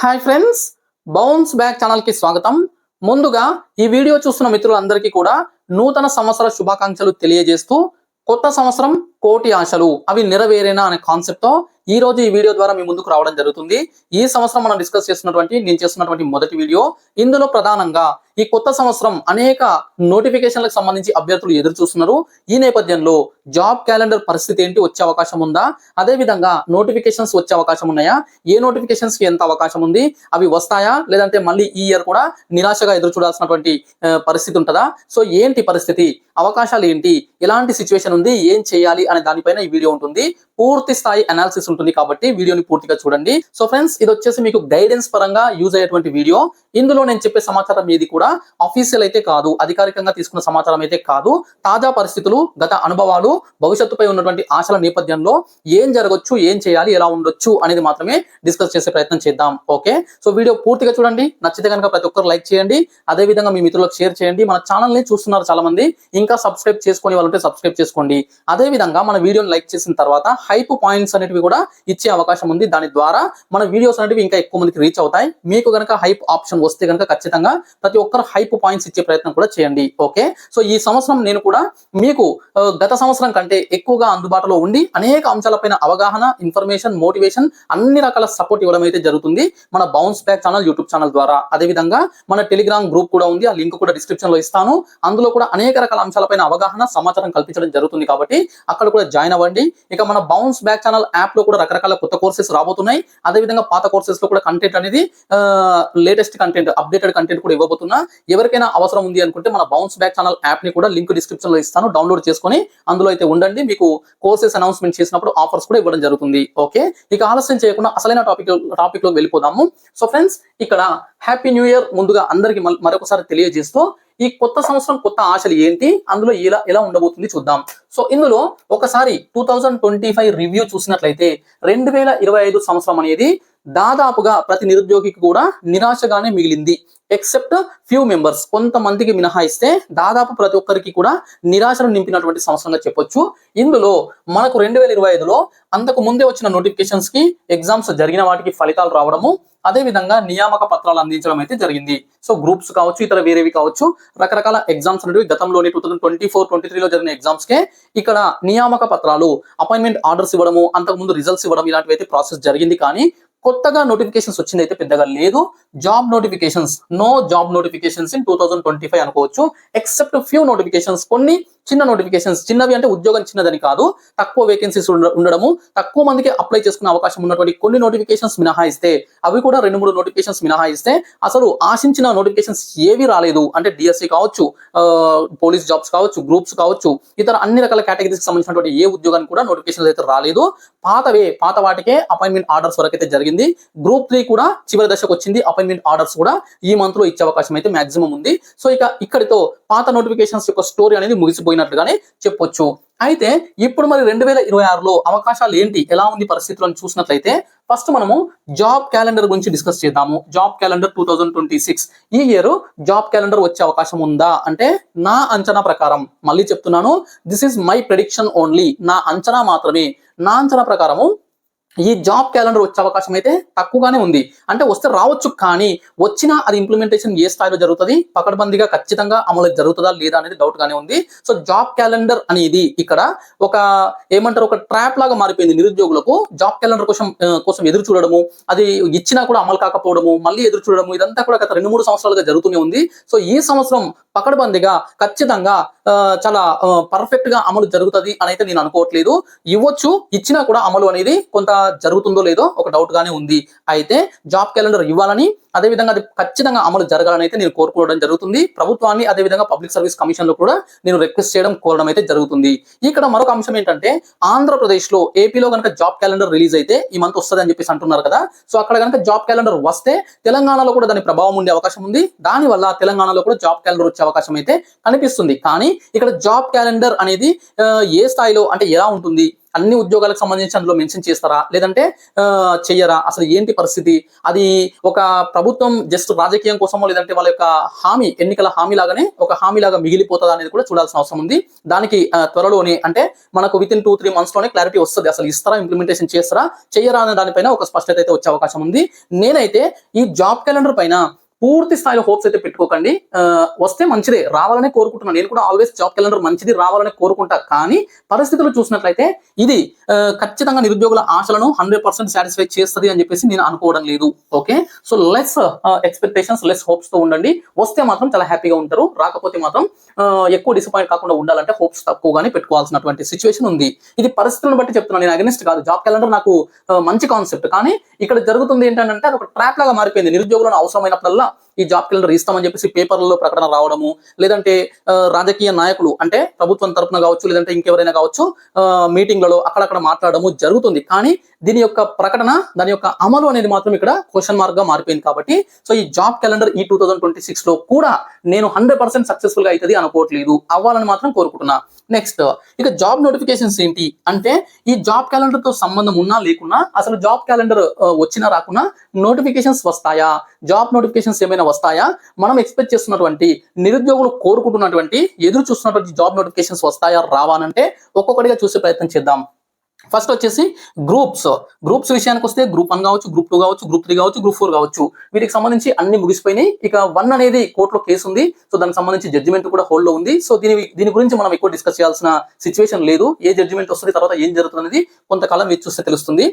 Hi friends bounce back ఛానల్కి స్వాగతం. ముందుగా ఈ వీడియో చూస్తున్న మిత్రులందరికీ కూడా నూతన సంవత్సర శుభాకాంక్షలు తెలియజేస్తూ కొత్త సంవత్సరం కోటి ఆశలు అవి నెరవేరేనా అనే కాన్సెప్ట్తో ఈ రోజు ఈ వీడియో ద్వారా మీ ముందుకు రావడం జరుగుతుంది. ఈ సంవత్సరం మనం డిస్కస్ చేస్తున్నటువంటి నేను చేస్తున్నటువంటి మొదటి వీడియో. ఇందులో ప్రధానంగా ఈ కొత్త సంవత్సరం అనేక నోటిఫికేషన్లకు సంబంధించి అభ్యర్థులు ఎదురు చూస్తున్నారు ఈ నేపథ్యంలో జాబ్ క్యాలెండర్ పరిస్థితి ఏంటి? వచ్చే అవకాశం ఉందా? అదే విధంగా నోటిఫికేషన్స్ వచ్చే అవకాశం ఉన్నాయా? ఏ నోటిఫికేషన్స్కి ఎంత అవకాశం ఉంది? అవి వస్తాయా? లేదంటే మళ్ళీ ఈ ఇయర్ కూడా నిరాశగా ఎదురు చూడాల్సినటువంటి పరిస్థితి ఉంటుందా? సో ఏంటి పరిస్థితి? అవకాశాలు ఏంటి? ఎలాంటి సిచ్యువేషన్ ఉంది? ఏం చేయాలి? అనే దానిపైన ఈ వీడియో ఉంటుంది. పూర్తి స్థాయి అనాలిసిస్ ఉంటుంది కాబట్టి వీడియోని పూర్తిగా చూడండి. సో ఫ్రెండ్స్ ఇది వచ్చేసి మీకు గైడెన్స్ పరంగా యూజ్ అయ్యేటువంటి వీడియో. ఇందులో నేను చెప్పే సమాచారం ఏది కూడా అఫీషియల్ అయితే కాదు అధికారికంగా తీసుకున్న సమాచారం అయితే కాదు. తాజా పరిస్థితులు గత అనుభవాలు భవిష్యత్తుపై ఉన్నటువంటి ఆశల నేపథ్యంలో ఏం జరగచ్చు ఏం చేయాలి ఎలా ఉండొచ్చు అనేది మాత్రమే డిస్కస్ చేసే ప్రయత్నం చేద్దాం. ఓకే? సో వీడియో పూర్తిగా చూడండి. నచ్చితే కనుక ప్రతి ఒక్కరు లైక్ చేయండి. అదే విధంగా మీ మిత్రులకు షేర్ చేయండి. మన ఛానల్ని చూస్తున్నారు చాలా మంది ఇంకా సబ్స్క్రైబ్ చేసుకునే వాళ్ళంటే సబ్స్క్రైబ్ చేసుకోండి. అదే విధంగా మన వీడియోని లైక్ చేసిన తర్వాత హైప్ పాయింట్స్ అనేటివి కూడా ఇచ్చే అవకాశం ఉంది. దాని ద్వారా మన వీడియోస్ అనేటివి ఇంకా ఎక్కువ మందికి రీచ్ అవుతాయి. మీకు గనక హైప్ ఆప్షన్ వస్తే గనక ఖచ్చితంగా ప్రతి ఒక్కరు హైప్ పాయింట్స్ ఇచ్చే ప్రయత్నం కూడా చేయండి. ఓకే సో ఈ సంవత్సరం నేను కూడా మీకు గత సంవత్సరం కంటే ఎక్కువగా అందుబాటులో ఉండి అనేక అంశాలపైన అవగాహన ఇన్ఫర్మేషన్ మోటివేషన్ అన్ని రకాల సపోర్ట్ ఇవ్వడం అయితే జరుగుతుంది మన bounce back channel YouTube channel ద్వారా. అదే విధంగా మన టెలిగ్రామ్ గ్రూప్ కూడా ఉంది. ఆ లింక్ కూడా డిస్క్రిప్షన్లో ఇస్తాను. అందులో కూడా అనేక రకాల అంశాలపైన అవగాహన సమాచారం కల్పించడం జరుగుతుంది కాబట్టి అక్కడ కూడా జాయిన్ అవ్వండి. ఇక మన బౌన్స్ బ్యాక్ ఛానల్ యాప్లో కూడా రకరకాల కొత్త కోర్సెస్ రాబోతున్నాయి. అదే విధంగా పాత కోర్సెస్లో కూడా కంటెంట్ అనేది లేటెస్ట్ కంటెంట్ అప్డేటెడ్ కంటెంట్ కూడా ఇవ్వబోతున్నా. ఎవరికైనా అవసరం ఉంది అనుకుంటే మన బౌన్స్ బ్యాక్ ఛానల్ యాప్ని కూడా లింక్ డిస్క్రిప్షన్లో ఇస్తాను. డౌన్లోడ్ చేసుకొని అందులో అయితే ఉండండి. మీకు కోర్సెస్ అనౌన్స్మెంట్ చేసినప్పుడు ఆఫర్స్ కూడా ఇవ్వడం జరుగుతుంది. ఓకే ఇక ఆలస్యం చేయకుండా అసలైన టాపిక్ టాపిక్లో వెళ్ళిపోదాము. సో ఫ్రెండ్స్ ఇక్కడ హ్యాపీ న్యూ ఇయర్ ముందుగా అందరికి మరొకసారి తెలియజేస్తూ ఈ కొత్త సంవత్సరం కొత్త ఆశలు ఏంటి? అందులో ఎలా ఎలా ఉండబోతుంది చూద్దాం. సో ఇందులో ఒకసారి two thousand twenty five review చూసినట్లయితే రెండు వేల ఇరవై ఐదు సంవత్సరం అనేది దాదాపుగా ప్రతి నిరుద్యోగికి కూడా నిరాశగానే మిగిలింది. ఎక్సెప్ట్ ఫ్యూ మెంబర్స్ కొంతమందికి మినహాయిస్తే దాదాపు ప్రతి ఒక్కరికి కూడా నిరాశను నింపినటువంటి సంవత్సరంగా చెప్పొచ్చు. ఇందులో మనకు రెండు వేల ఇరవై ఐదులో అంతకు ముందే వచ్చిన నోటిఫికేషన్స్కి ఎగ్జామ్స్ జరిగిన వాటికి ఫలితాలు రావడము అదే విధంగా నియామక పత్రాలు అందించడం అయితే జరిగింది. సో గ్రూప్స్ కావచ్చు ఇతర వేరేవి కావచ్చు రకరకాల ఎగ్జామ్స్ అనేవి గతంలోని two thousand twenty four twenty త్రీలో జరిగిన ఎగ్జామ్స్కే ఇక్కడ నియామక పత్రాలు అపాయింట్మెంట్ ఆర్డర్స్ ఇవ్వడము అంతకు ముందు రిజల్ట్స్ ఇవ్వడం ఇలాంటివి అయితే ప్రాసెస్ జరిగింది కానీ కొత్తగా నోటిఫికేషన్స్ వచ్చింది అయితే పెద్దగా లేదు. Job notifications no job notifications in two thousand twenty five అనుకోవచ్చు. ఎక్సెప్ట్ ఫ్యూ నోటిఫికేషన్స్ కొన్ని చిన్న నోటిఫికేషన్స్ చిన్నవి అంటే ఉద్యోగం చిన్నదని కాదు తక్కువ వేకెన్సీస్ ఉండడము తక్కువ మందికి అప్లై చేసుకునే అవకాశం ఉన్నటువంటి కొన్ని నోటిఫికేషన్స్ మినహాయిస్తే అవి కూడా రెండు మూడు నోటిఫికేషన్స్ మినహాయిస్తే అసలు ఆశించిన నోటిఫికేషన్స్ ఏవి రాలేదు. అంటే డిఎస్సి కావచ్చు పోలీస్ జాబ్స్ కావచ్చు గ్రూప్స్ కావచ్చు ఇతర అన్ని రకాల కేటగిరీస్కి సంబంధించినటువంటి ఏ ఉద్యోగానికి కూడా నోటిఫికేషన్స్ అయితే రాలేదు. పాతవే పాత వాటికే అపాయింట్మెంట్ ఆర్డర్స్ వరకు అయితే జరిగింది. గ్రూప్ త్రీ కూడా చివరి దశకు వచ్చింది. అపాయింట్మెంట్ ఆర్డర్స్ కూడా ఈ మంత్లో ఇచ్చే అవకాశం అయితే మాక్సిమం ఉంది. సో ఇక ఇక్కడితో పాత నోటిఫికేషన్స్ యొక్క స్టోరీ అనేది పోయినట్లుగానే చెప్పొచ్చు. అయితే ఇప్పుడు మరి రెండు వేల ఇరవై ఆరులో అవకాశాలు ఏంటి? ఎలా ఉంది పరిస్థితులను చూసినట్లయితే ఫస్ట్ మనము జాబ్ క్యాలెండర్ గురించి డిస్కస్ చేద్దాము. Job calendar two thousand twenty six. ఈ ఇయర్ జాబ్ క్యాలెండర్ వచ్చే అవకాశం ఉందా? అంటే నా అంచనా ప్రకారం మళ్ళీ చెప్తున్నాను. This is my prediction only నా అంచనా మాత్రమే. నా అంచనా ప్రకారము ఈ జాబ్ క్యాలెండర్ వచ్చే అవకాశం అయితే తక్కువగానే ఉంది. అంటే వస్తే రావచ్చు కానీ వచ్చినా అది ఇంప్లిమెంటేషన్ ఏ స్థాయిలో జరుగుతుంది? పకడ్బందీగా ఖచ్చితంగా అమలు జరుగుతుందా లేదా అనేది డౌట్ గానే ఉంది. సో జాబ్ క్యాలెండర్ అనేది ఇక్కడ ఒక ఏమంటారు ఒక ట్రాప్ లాగా మారిపోయింది నిరుద్యోగులకు. జాబ్ క్యాలెండర్ కోసం కోసం ఎదురు చూడడము అది ఇచ్చినా కూడా అమలు కాకపోవడము మళ్ళీ ఎదురు చూడడము ఇదంతా కూడా గత రెండు మూడు సంవత్సరాలుగా జరుగుతూనే ఉంది. సో ఈ సంవత్సరం పకడ్బందీగా ఖచ్చితంగా ఆ, చాలా పర్ఫెక్ట్గా అమలు జరుగుతుంది అని అయితే నేను అనుకోవట్లేదు. ఇవ్వచ్చు ఇచ్చినా కూడా అమలు అనేది కొంత జరుగుతుందో లేదో ఒక డౌట్ గానే ఉంది. అయితే జాబ్ క్యాలెండర్ ఇవ్వాలని అదే విధంగా అది ఖచ్చితంగా అమలు జరగాలని అయితే నేను కోరుకోవడం జరుగుతుంది. ప్రభుత్వాన్ని అదే విధంగా పబ్లిక్ సర్వీస్ కమిషన్లో కూడా నేను రిక్వెస్ట్ చేయడం కోరడం అయితే జరుగుతుంది. ఇక్కడ మరొక అంశం ఏంటంటే ఆంధ్రప్రదేశ్లో ఏపీలో కనుక జాబ్ క్యాలెండర్ రిలీజ్ అయితే ఈ మంత్ వస్తుంది అని చెప్పేసి అంటున్నారు కదా. సో అక్కడ కనుక జాబ్ క్యాలెండర్ వస్తే తెలంగాణలో కూడా దాని ప్రభావం ఉండే అవకాశం ఉంది. దానివల్ల తెలంగాణలో కూడా జాబ్ క్యాలెండర్ వచ్చే అవకాశం అయితే కనిపిస్తుంది. కానీ ఇక్కడ జాబ్ క్యాలెండర్ అనేది ఏ స్థాయిలో అంటే ఎలా ఉంటుంది? అన్ని ఉద్యోగాలకు సంబంధించి అందులో మెన్షన్ చేస్తారా? లేదంటే చెయ్యరా? అసలు ఏంటి పరిస్థితి? అది ఒక ప్రభుత్వం జస్ట్ రాజకీయం కోసమో లేదంటే వాళ్ళ యొక్క హామీ ఎన్నికల హామీ లాగానే ఒక హామీ లాగా మిగిలిపోతుందా అనేది కూడా చూడాల్సిన అవసరం ఉంది. దానికి త్వరలోనే అంటే మనకు విత్ ఇన్ టూ త్రీ మంత్స్లోనే క్లారిటీ వస్తుంది. అసలు ఇస్తారా ఇంప్లిమెంటేషన్ చేస్తారా చెయ్యరా అనే దానిపైన ఒక స్పష్టత అయితే వచ్చే అవకాశం ఉంది. నేనైతే ఈ జాబ్ క్యాలెండర్ పైన పూర్తి స్థాయిలో హోప్స్ అయితే పెట్టుకోకండి. వస్తే మంచిదే. రావాలని కోరుకుంటున్నాను నేను కూడా ఆల్వేస్ జాబ్ క్యాలెండర్ మంచిది రావాలని కోరుకుంటా. కానీ పరిస్థితులు చూసినట్లయితే ఇది ఖచ్చితంగా నిరుద్యోగుల ఆశలను హండ్రెడ్ పర్సెంట్ సాటిస్ఫై చేస్తుంది అని చెప్పేసి నేను అనుకోవడం లేదు. Okay? So less expectations less హోప్స్తో ఉండండి. వస్తే మాత్రం చాలా హ్యాపీగా ఉంటారు. రాకపోతే మాత్రం ఎక్కువ డిసప్పాయింట్ కాకుండా ఉండాలంటే హోప్స్ తక్కువగానే పెట్టుకోవాల్సినటువంటి సిచ్యువేషన్ ఉంది. ఇది పరిస్థితులను బట్టి చెప్తున్నాను. నేను అగెనిస్ట్ కాదు. జాబ్ క్యాలెండర్ నాకు మంచి కాన్సెప్ట్ కానీ ఇక్కడ జరుగుతుంది ఏంటంటే అది ఒక ట్రాప్ లాగా మారిపోయింది. నిరుద్యోగులను అవసరమైనప్పుడల్లా あ。ఈ జాబ్ క్యాలెండర్ ఇస్తామని చెప్పేసి పేపర్లలో ప్రకటన రావడము లేదంటే రాజకీయ నాయకులు అంటే ప్రభుత్వం తరపున కావచ్చు లేదంటే ఇంకెవరైనా కావచ్చు మీటింగ్లలో అక్కడక్కడ మాట్లాడము జరుగుతుంది. కానీ దీని యొక్క ప్రకటన దాని యొక్క అమలు అనేది మాత్రం ఇక్కడ క్వశ్చన్ మార్క్గా మారిపోయింది కాబట్టి సో ఈ జాబ్ క్యాలెండర్ ఈ టూ థౌసండ్ ట్వంటీ సిక్స్లో కూడా నేను హండ్రెడ్ పర్సెంట్ సక్సెస్ఫుల్గా అవుతుంది అనుకోవట్లేదు. అవ్వాలని మాత్రం కోరుకుంటున్నా. నెక్స్ట్ ఇక జాబ్ నోటిఫికేషన్స్ ఏంటి? అంటే ఈ జాబ్ క్యాలెండర్తో సంబంధం ఉన్నా లేకున్నా అసలు జాబ్ క్యాలెండర్ వచ్చినా రాకున్నా నోటిఫికేషన్స్ వస్తాయా? జాబ్ నోటిఫికేషన్స్ ఏమైనా వస్తాయా? మనం ఎక్స్పెక్ట్ చేస్తున్నటువంటి నిరుద్యోగులు కోరుకుంటున్నటువంటి ఎదురు చూస్తున్నటువంటి జాబ్ నోటిఫికేషన్స్ వస్తాయా రావాలంటే ఒక్కొక్కటిగా చూసే ప్రయత్నం చేద్దాం. ఫస్ట్ వచ్చేసి గ్రూప్స్ గ్రూప్స్ విషయానికి వస్తే గ్రూప్ వన్ కావచ్చు గ్రూప్ టూ కావచ్చు గ్రూప్ త్రీ కావచ్చు గ్రూప్ ఫోర్ కావచ్చు. వీటికి సంబంధించి అన్ని ముగిసిపోయినాయి. ఇక వన్ అనేది కోర్టులో కేసు ఉంది. సో దానికి సంబంధించి జడ్జిమెంట్ కూడా హోల్డ్లో ఉంది. సో దీని దీని గురించి మనం ఎక్కువ డిస్కస్ చేయాల్సిన సిచ్యువేషన్ లేదు. ఏ జడ్జిమెంట్ వస్తుంది తర్వాత ఏం జరుగుతుంది అనేది కొంతకాలం వేచి చూస్తే తెలుస్తుంది.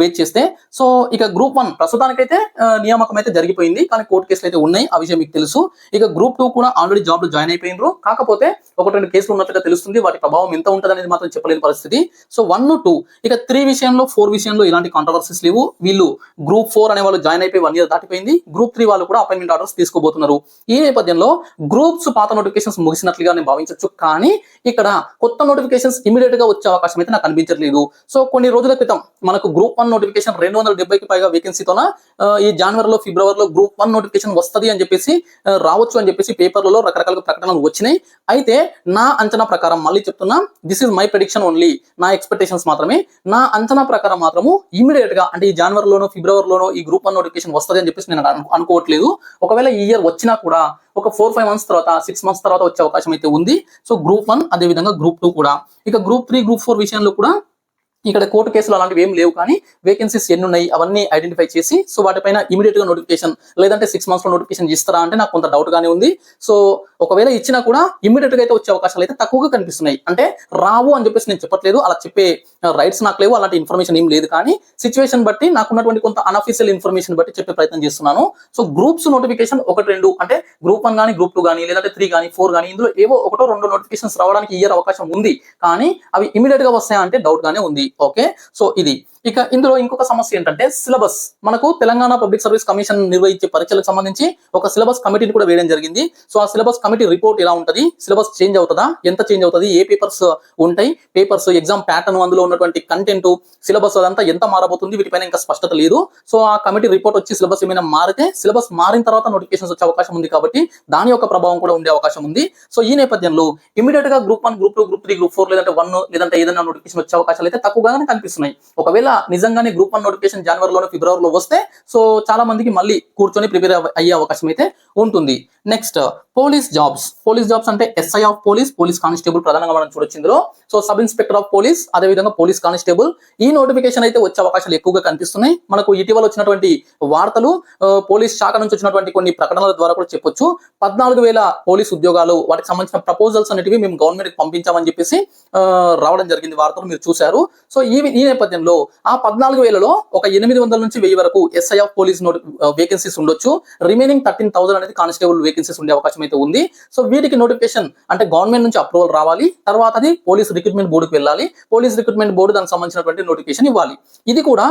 వెయిట్ చేస్తే. సో ఇక గ్రూప్ వన్ ప్రస్తుతానికైతే నియామకం అయితే జరిగిపోయింది. కానీ కోర్టు కేసులు అయితే ఉన్నాయి. ఆ విషయం మీకు తెలుసు. ఇక గ్రూప్ టూ కూడా ఆల్రెడీ జాబ్లో జాయిన్ అయిపోయినారు. కాకపోతే ఒకటి రెండు కేసులు ఉన్నట్టుగా తెలుస్తుంది. వాటి ప్రభావం ఎంత ఉంటుంది అనేది మాత్రం చెప్పలేని పరిస్థితి. సో వన్ టూ ఇక త్రీ విషయంలో ఫోర్ విషయంలో ఇలాంటి కాంట్రవర్సీస్ లేవు. వీళ్ళు గ్రూప్ ఫోర్ అనే వాళ్ళు జాయిన్ అయిపోయి వన్ ఇయర్ దాటిపోయింది. గ్రూప్ త్రీ వాళ్ళు కూడా అపాయింట్మెంట్ ఆర్డర్స్ తీసుకోబోతున్నారు. ఈ నేపథ్యంలో గ్రూప్స్ పాత నోటిఫికేషన్స్ ముగిసినట్లుగా నేను భావించవచ్చు కానీ ఇక్కడ కొత్త నోటిఫికేషన్స్ ఇమీడియట్గా వచ్చే అవకాశం అయితే నాకు అనిపించట్లేదు. సో కొన్ని రోజుల క్రితం మనకు గ్రూప్ వన్ నోటిఫికేషన్ రెండు వందల డెబ్బైకి పైగా వేకెన్సీతోన ఈ జనవరిలో ఫిబ్రవరిలో గ్రూప్ వన్ నోటిఫికేషన్ వస్తది అని చెప్పేసి రావచ్చు అని చెప్పేసి పేపర్లలో రకరకాల ప్రకటనలు వచ్చినాయి. అయితే నా అంచనా ప్రకారం మళ్ళీ చెప్తున్నా this is my prediction only నా ఎక్స్పెక్టేషన్స్ మాత్రమే. నా అంచనా ప్రకారం మాత్రము ఇమీడియట్గా అంటే ఈ జనవరిలోనో ఫిబ్రవరిలోనో ఈ గ్రూప్ వన్ నోటిఫికేషన్ వస్తుంది అని చెప్పేసి నేను అనుకోవట్లేదు. ఒకవేళ ఈ ఇయర్ వచ్చినా కూడా ఒక ఫోర్ ఫైవ్ మంత్స్ తర్వాత సిక్స్ మంత్స్ తర్వాత వచ్చే అవకాశం అయితే ఉంది. సో గ్రూప్ వన్ అదే విధంగా గ్రూప్ టూ కూడా. ఇక గ్రూప్ త్రీ గ్రూప్ ఫోర్ విషయంలో కూడా ఇక్కడ కోర్టు కేసులు అలాంటివి ఏం లేవు కానీ వేకెన్సీస్ ఎన్ని ఉన్నాయి అవన్నీ ఐడెంటిఫై చేసి సో వాటిపైన ఇమీడియట్గా నోటిఫికేషన్ లేదంటే సిక్స్ మంత్స్లో నోటిఫికేషన్ ఇస్తారా అంటే నాకు కొంత డౌట్ గానే ఉంది. సో ఒకవేళ ఇచ్చినా కూడా ఇమీడియట్గా అయితే వచ్చే అవకాశాలు అయితే తక్కువగా కనిపిస్తున్నాయి. అంటే రావు అని చెప్పేసి నేను చెప్పట్లేదు అలా చెప్పే రైట్స్ నాకు లేవు అలాంటి ఇన్ఫర్మేషన్ ఏం లేదు. కానీ సిచ్యువేషన్ బట్టి నాకున్నటువంటి కొంత అనఫీషియల్ ఇన్ఫర్మేషన్ బట్టి చెప్పే ప్రయత్నం చేస్తున్నాను. సో గ్రూప్స్ నోటిఫికేషన్ ఒకటి రెండు అంటే గ్రూప్ వన్ కానీ గ్రూప్ టూ కానీ లేదంటే త్రీ కానీ ఫోర్ కానీ ఇందులో ఏవో ఒకటో రెండు నోటిఫికేషన్స్ రావడానికి ఇయర్ అవకాశం ఉంది. కానీ అవి ఇమీడియట్గా వస్తాయంటే డౌట్ గానే ఉంది. ఓకే సో ఇది. ఇక ఇందులో ఇంకొక సమస్య ఏంటంటే సిలబస్. మనకు తెలంగాణ పబ్లిక్ సర్వీస్ కమిషన్ నిర్వహించే పరీక్షలకు సంబంధించి ఒక సిలబస్ కమిటీని కూడా వేయడం జరిగింది. సో ఆ సిలబస్ కమిటీ రిపోర్ట్ ఎలా ఉంటది? సిలబస్ చేంజ్ అవుతుందా? ఎంత చేంజ్ అవుతుంది? ఏ పేపర్స్ ఉంటాయి? పేపర్స్ ఎగ్జామ్ ప్యాటర్న్ అందులో ఉన్నటువంటి కంటెంట్ సిలబస్ అదంతా ఎంత మారబోతుంది? వీటిపైన ఇంకా స్పష్టత లేదు. సో ఆ కమిటీ రిపోర్ట్ వచ్చి సిలబస్ ఏమైనా మారితే సిలబస్ మారిన తర్వాత నోటిఫికేషన్స్ వచ్చే అవకాశం ఉంది కాబట్టి దాని యొక్క ప్రభావం కూడా ఉండే అవకాశం ఉంది. సో ఈ నేపథ్యంలో ఇమీడియట్గా group one group two group three group four లేదంటే వన్ లేదంటే ఏదైనా నోటిఫికేషన్ వచ్చే అవకాశాలు అయితే తక్కువగానే కనిపిస్తున్నాయి. ఒకవేళ నిజంగానే గ్రూప్ వన్ నోటిఫికేషన్ జనవరిలోనో ఫిబ్రవరిలో వస్తే సో చాలా మందికి మళ్ళీ కూర్చొని ప్రిపేర్ అయ్యే అవకాశం అయితే ఉంటుంది. Next police jobs police jobs అంటే SI of police police constable ప్రధానంగా మనం చూడొచ్చు ఇందులో. So sub inspector of police అదే విధంగా పోలీస్ కానిస్టేబుల్ ఈ నోటిఫికేషన్ అయితే వచ్చే అవకాశాలు ఎక్కువగా కనిపిస్తున్నాయి. మనకు ఇటీవల వచ్చినటువంటి వార్తలు పోలీస్ శాఖ నుంచి వచ్చినటువంటి కొన్ని ప్రకటనల ద్వారా కూడా చెప్పొచ్చు. పద్నాలుగు వేల పోలీస్ ఉద్యోగాలు వాటికి సంబంధించిన ప్రపోజల్స్ అనేటివి మేము గవర్నమెంట్కి పంపించామని చెప్పేసి రావడం జరిగింది వార్తలు మీరు చూశారు. సో ఈ ఈ నేపథ్యంలో ఆ పద్నాలుగు వేలలో ఒక ఎనిమిది వందల నుంచి వెయ్యి వరకు ఎస్ఐ ఆఫ్ పోలీస్ నోటి వేకెన్సీస్ ఉండొచ్చు. రిమైనింగ్ థర్టీన్ థౌసండ్ అనేది కానిస్టేబుల్ వేకెన్సీస్ ఉండే అవకాశం అయితే ఉంది. సో వీటికి నోటిఫికేషన్ అంటే గవర్నమెంట్ నుంచి అప్రూవల్ రావాలి. తర్వాత అది పోలీస్ రిక్రూట్మెంట్ బోర్డుకి వెళ్ళాలి. పోలీస్ రిక్రూట్మెంట్ బోర్డు దానికి సంబంధించినటువంటి నోటిఫికేషన్ ఇవ్వాలి. ఇది కూడా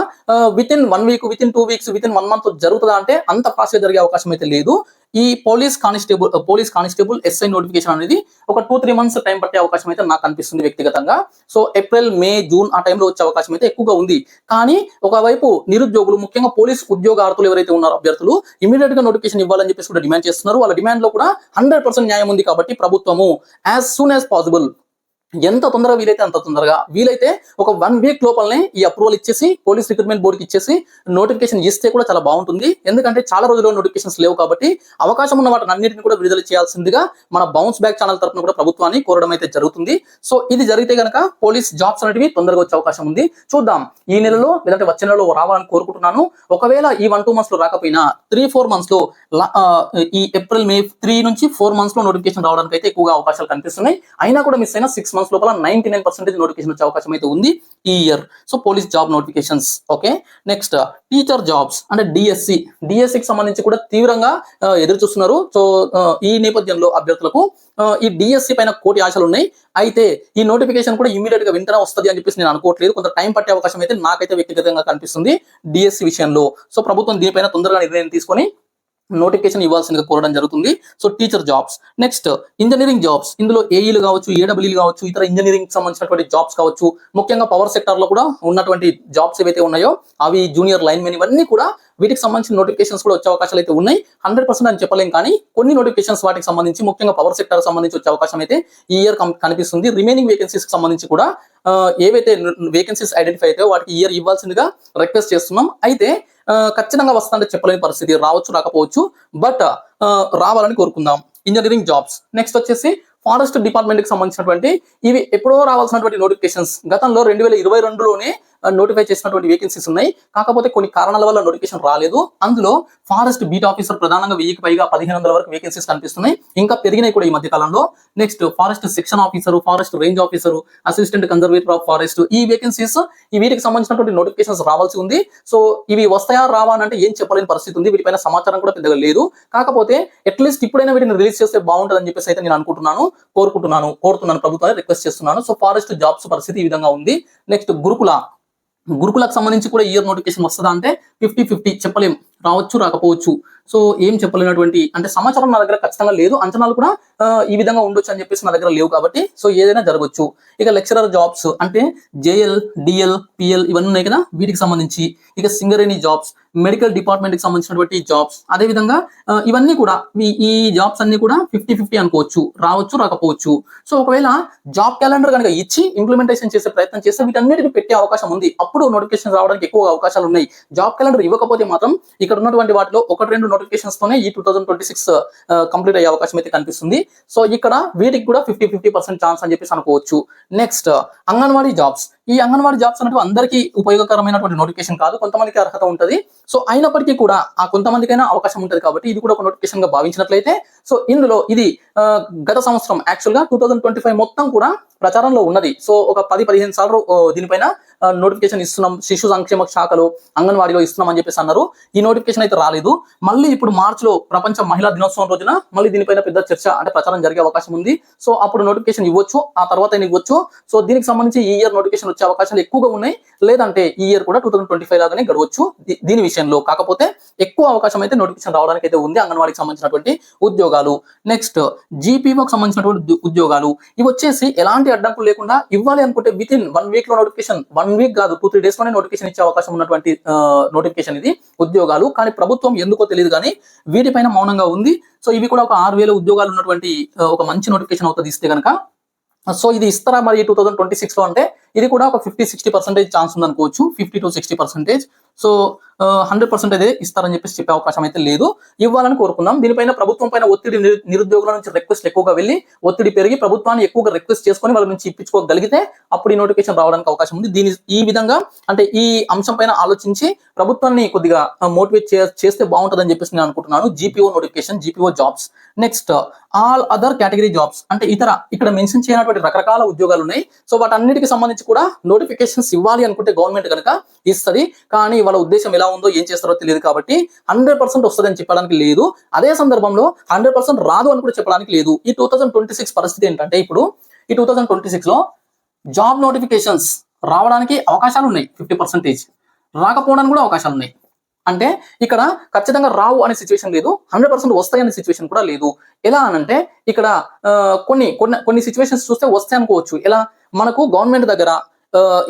within one week within two weeks within one month జరుగుతుందా అంటే అంత ఫాస్ట్గా జరిగే అవకాశం అయితే లేదు. ఈ police constable police constable SI notification అనేది ఒక టూ త్రీ మంత్స్ టైం పట్టే అవకాశం అయితే నాకు అనిపిస్తుంది వ్యక్తిగతంగా. సో ఏప్రిల్ మే జూన్ ఆ టైంలో వచ్చే అవకాశం అయితే ఎక్కువగా ఉంది. కానీ ఒకవైపు నిరుద్యోగులు ముఖ్యంగా పోలీస్ ఉద్యోగార్థులు ఎవరైతే ఉన్నారో అభ్యర్థులు ఇమీడియట్గా నోటిఫికేషన్ ఇవ్వాలని చెప్పేసి కూడా డిమాండ్ చేస్తున్నారు. వాళ్ళ డిమాండ్లో కూడా హండ్రెడ్ పర్సెంట్ న్యాయం ఉంది కాబట్టి ప్రభుత్వము యాజ్ సూన్ యాజ్ పాసిబుల్ ఎంత తొందరగా వీలైతే అంత తొందరగా వీలైతే ఒక వన్ వీక్ లోపలనే ఈ అప్రూవల్ ఇచ్చేసి పోలీస్ రిక్రూట్మెంట్ బోర్డుకి ఇచ్చేసి నోటిఫికేషన్ ఇస్తే కూడా చాలా బాగుంటుంది. ఎందుకంటే చాలా రోజుల్లో నోటిఫికేషన్స్ లేవు కాబట్టి అవకాశం ఉన్న వాటిని అన్నింటిని కూడా విడుదల చేయాల్సిందిగా మన బౌన్స్ బ్యాక్ ఛానల్ తరపున కూడా ప్రభుత్వాన్ని కోరడం అయితే జరుగుతుంది. సో ఇది జరిగితే గనక పోలీస్ జాబ్స్ అనేటివి తొందరగా వచ్చే అవకాశం ఉంది. చూద్దాం. ఈ నెలలో లేదంటే వచ్చే నెలలో రావాలని కోరుకుంటున్నాను. ఒకవేళ ఈ వన్ టూ మంత్స్లో రాకపోయినా త్రీ ఫోర్ మంత్స్లో ఈ ఏప్రిల్ మే త్రీ నుంచి ఫోర్ మంత్స్లో నోటిఫికేషన్ రావడానికి అయితే ఎక్కువగా అవకాశాలు కనిపిస్తున్నాయి. అయినా కూడా మిస్ అయినా సిక్స్ మంత్స్ లోపల నైన్టీ నైన్ పర్సెంటేజ్ నోటిఫికేషన్ వచ్చే అవకాశం అయితే ఉంది ఈ year so police job notifications okay next teacher jobs అంటే డిఎస్సి డిఎస్సికి సంబంధించి కూడా తీవ్రంగా uh, ఎదురు చూస్తున్నారు. సో uh, ఈ నేపథ్యంలో అభ్యర్థులకు uh, ఈ డిఎస్సి పైన కోటి ఆశలు ఉన్నాయి. అయితే ఈ నోటిఫికేషన్ కూడా ఇమీడియట్గా వెంటనే వస్తుంది అని చెప్పేసి నేను అనుకోవట్లేదు. కొంత టైం పట్టే అవకాశం అయితే నాకైతే వ్యక్తిగతంగా కనిపిస్తుంది డిఎస్సి విషయంలో. సో ప్రభుత్వం దీనిపైన తొందరగా నిర్ణయం తీసుకొని నోటిఫికేషన్ ఇవ్వాల్సిందిగా కోరడం జరుగుతుంది. So teacher jobs. Next engineering jobs. ఇందులో ఏఈలు కావచ్చు ఏడబ్ల్యూలు కావచ్చు ఇతర ఇంజనీరింగ్ సంబంధించినటువంటి జాబ్స్ కావచ్చు. ముఖ్యంగా పవర్ సెక్టర్లో కూడా ఉన్నటువంటి జాబ్స్ ఏవైతే ఉన్నాయో అవి జూనియర్ లైన్ మెన్ ఇవన్నీ కూడా వీటికి సంబంధించిన నోటిఫికేషన్స్ కూడా వచ్చే అవకాశాలు అయితే ఉన్నాయి. హండ్రెడ్ పర్సెంట్ అని చెప్పలేం కానీ కొన్ని నోటిఫికేషన్స్ వాటికి సంబంధించి ముఖ్యంగా పవర్ సెక్టర్ సంబంధించి వచ్చే అవకాశం అయితే ఈ ఇయర్ కనిపిస్తుంది. రిమైనింగ్ వేకెన్సీస్కి సంబంధించి కూడా ఏవైతే వేకెన్సీస్ ఐడెంటిఫై అయితే వాటికి ఇయర్ ఇవ్వాల్సిందిగా రిక్వెస్ట్ చేస్తున్నాం. అయితే ఖచ్చితంగా వస్తుందంటే చెప్పలేని పరిస్థితి. రావచ్చు రాకపోవచ్చు. బట్ రావాలని కోరుకుందాం. ఇంజనీరింగ్ జాబ్స్ నెక్స్ట్ వచ్చేసి ఫారెస్ట్ డిపార్ట్మెంట్కి సంబంధించినటువంటి ఇవి ఎప్పుడో రావాల్సినటువంటి నోటిఫికేషన్స్ గతంలో రెండు వేల ఇరవై రెండులోనే నోటిఫై చేసినటువంటి వేకెన్సీస్ ఉన్నాయి. కాకపోతే కొన్ని కారణాల వల్ల నోటిఫికేషన్ రాలేదు. అందులో ఫారెస్ట్ బీట్ ఆఫీసర్ ప్రధానంగా వెయ్యికి పైగా పదిహేను వందల వరకు వేకెన్సీస్ కనిపిస్తున్నాయి. ఇంకా పెరిగినాయి కూడా ఈ మధ్య కాలంలో. Next forest section officer forest range officer assistant conservator of forest ఈ వేకెన్సీస్ ఈ వీటికి సంబంధించినటువంటి నోటిఫికేషన్స్ రావాల్సి ఉంది. సో ఇవి వస్తాయా రావా అంటే ఏం చెప్పలేని పరిస్థితి ఉంది. వీటిపైన సమాచారం కూడా పెద్దగా లేదు. కాకపోతే అట్లీస్ట్ ఇప్పుడైనా వీటిని రిలీజ్ చేస్తే బాగుంటుంది అని చెప్పేసి అయితే నేను అనుకుంటున్నాను కోరుకుంటున్నాను కోరుతున్నాను ప్రభుత్వాన్ని రిక్వెస్ట్ చేస్తున్నాను. సో ఫారెస్ట్ జాబ్స్ పరిస్థితి ఈ విధంగా ఉంది. నెక్స్ట్ గురుకుల గురుకులకు సంబంధించి కూడా ఇయర్ నోటిఫికేషన్ వస్తుందా అంటే ఫిఫ్టీ ఫిఫ్టీ చెప్పలేం. రావచ్చు రాకపోవచ్చు. సో ఏం చెప్పలేనటువంటి అంటే సమాచారం నా దగ్గర ఖచ్చితంగా లేదు. అంచనాలు కూడా ఈ విధంగా ఉండొచ్చు అని చెప్పేసి నా దగ్గర లేవు కాబట్టి సో ఏదైనా జరగవచ్చు ఇక లెక్చరర్ జాబ్స్ అంటే జేఎల్ డిఎల్ పిఎల్ ఇవన్నీ ఉన్నాయి కదా వీటికి సంబంధించి. ఇక సింగరేణి జాబ్స్ మెడికల్ డిపార్ట్మెంట్కి సంబంధించినటువంటి జాబ్స్. అదే విధంగా ఇవన్నీ కూడా ఈ- జాబ్స్ అన్ని కూడా ఫిఫ్టీ ఫిఫ్టీ అనుకోవచ్చు. రావచ్చు రాకపోవచ్చు. సో ఒకవేళ జాబ్ క్యాలెండర్ కనుక ఇచ్చి ఇంప్లిమెంటేషన్ చేసే ప్రయత్నం చేస్తే వీటన్నిటిని పెట్టే అవకాశం ఉంది. అప్పుడు నోటిఫికేషన్ రావడానికి ఎక్కువ అవకాశాలు ఉన్నాయి. జాబ్ క్యాలెండర్ ఇవ్వకపోతే మాత్రం ఇక్కడ ఉన్నటువంటి వాటిలో ఒకటి రెండు నోటిఫికేషన్స్ తోనే ఈ two thousand twenty six complete అయ్యే అవకాశం అయితే కనిపిస్తుంది. సో ఇక్కడ వీటికి కూడా ఫిఫ్టీ ఫిఫ్టీ పర్సెంట్ ఛాన్స్ అని చెప్పేసి అనుకోవచ్చు. నెక్స్ట్ uh, అంగన్వాడీ జాబ్స్ ఈ అంగన్వాడీ జాబ్స్ అనేవి అందరికీ ఉపయోగకరమైనటువంటి నోటిఫికేషన్ కాదు కొంతమందికి అర్హత ఉంటుంది. సో అయినప్పటికీ కూడా ఆ కొంతమందికైనా అవకాశం ఉంటుంది కాబట్టి ఇది కూడా ఒక నోటిఫికేషన్గా భావించినట్లయితే సో ఇందులో ఇది గత సంవత్సరం యాక్చువల్గా టూ థౌసండ్ ట్వంటీ ఫైవ్ మొత్తం కూడా ప్రచారంలో ఉన్నది. సో ఒక పది పదిహేను సార్లు దీనిపైన నోటిఫికేషన్ ఇస్తున్నాం. శిశు సంక్షేమ శాఖలో అంగన్వాడీలో ఇస్తున్నాం అని చెప్పేసి అన్నారు. ఈ నోటిఫికేషన్ అయితే రాలేదు. మళ్ళీ ఇప్పుడు మార్చిలో ప్రపంచ మహిళా దినోత్సవం రోజున మళ్ళీ దీనిపైన పెద్ద చర్చ అంటే ప్రచారం జరిగే అవకాశం ఉంది. సో అప్పుడు నోటిఫికేషన్ ఇవ్వచ్చు ఆ తర్వాత ఇవ్వచ్చు. సో దీనికి సంబంధించి ఈ ఇయర్ నోటిఫికేషన్ వచ్చే అవకాశాలు ఎక్కువగా ఉన్నాయి. లేదంటే ఈ ఇయర్ కూడా టూ థౌసండ్ ట్వంటీ ఫైవ్ లాగానే గడవచ్చు. దీని విషయంలో కాకపోతే ఎక్కువ అవకాశం అయితే నోటిఫికేషన్ రావడానికి అయితే ఉంది. అంగన్వాడికి సంబంధించినటువంటి ఉద్యోగాలు. నెక్స్ట్ జీపీఓకి సంబంధించినటువంటి ఉద్యోగాలు. ఇవి వచ్చేసి ఎలాంటి అడ్డంకులు లేకుండా ఇవ్వాలి అనుకుంటే విత్ ఇన్ వన్ వీక్లో నోటిఫికేషన్ వన్ వీక్ కాదు టూ త్రీ డేస్లోనే నోటిఫికేషన్ ఇచ్చే అవకాశం ఉన్నటువంటి నోటిఫికేషన్ ఇది ఉద్యోగాలు. కానీ ప్రభుత్వం ఎందుకో తెలియదు కానీ వీటిపైన మౌనంగా ఉంది. సో ఇవి కూడా ఒక ఆరు వేల ఉద్యోగాలు ఉన్నటువంటి ఒక మంచి నోటిఫికేషన్ అవుతుంది ఇస్తే కనుక సో ఇది ఇస్తారా మరి టూ థౌసండ్ ట్వంటీ సిక్స్లో అంటే? ఇది కూడా ఒక ఫిఫ్టీ సిక్స్టీ పర్సెంటేజ్ ఛాన్స్ ఉంది అనుకోవచ్చు fifty to sixty percentage so hundred percent అయితే ఇస్తారని చెప్పేసి చెప్పే అవకాశం అయితే లేదు. ఇవ్వాలని కోరుకుందాం దీనిపైన ప్రభుత్వం పైన ఒత్తిడి నిరు- నిరుద్యోగుల నుంచి రిక్వెస్ట్ ఎక్కువగా వెళ్ళి ఒత్తిడి పెరిగి ప్రభుత్వాన్ని ఎక్కువగా రిక్వెస్ట్ చేసుకొని వాళ్ళ నుంచి ఇప్పించుకోగలిగితే అప్పుడు ఈ నోటిఫికేషన్ రావడానికి అవకాశం ఉంది. దీని ఈ విధంగా అంటే ఈ అంశం పైన ఆలోచించి ప్రభుత్వాన్ని కొద్దిగా మోటివేట్ చేస్తే బాగుంటుందని చెప్పేసి నేను అనుకుంటున్నాను. GPO notification GPO jobs next all other category jobs అంటే ఇతర ఇక్కడ మెన్షన్ చేయనటువంటి రకరకాల ఉద్యోగాలు ఉన్నాయి. సో వాటన్నిటికి సంబంధించి కూడా నోటిఫికేషన్స్ ఇవ్వాలి అనుకుంటే గవర్నమెంట్ కనుక ఇస్తుంది. కానీ వాళ్ళ ఉద్దేశం ఎలా ఎలా ఉందో ఏం చేస్తారో తెలియదు కాబట్టి హండ్రెడ్ పర్సెంట్ వస్తుందని చెప్పడానికి లేదు. అదే సందర్భంలో హండ్రెడ్ పర్సెంట్ రాదు అని కూడా చెప్పడానికి లేదు. ఈ టూ థౌసండ్ ట్వంటీ సిక్స్ పరిస్థితి ఏంటంటే ఇప్పుడు ఈ టూ థౌసండ్ ట్వంటీ సిక్స్లో జాబ్ నోటిఫికేషన్స్ రావడానికి అవకాశాలు ఉన్నాయి ఫిఫ్టీ పర్సెంటేజ్ రాకపోవడానికి కూడా అవకాశాలు ఉన్నాయి. అంటే ఇక్కడ ఖచ్చితంగా రావు అనే సిచ్యువేషన్ లేదు హండ్రెడ్ పర్సెంట్ వస్తాయనే సిచ్యువేషన్ కూడా లేదు. ఎలా అనంటే ఇక్కడ కొన్ని కొన్ని కొన్ని సిచ్యువేషన్స్ చూస్తే వస్తాయి అనుకోవచ్చు. ఎలా? మనకు గవర్నమెంట్ దగ్గర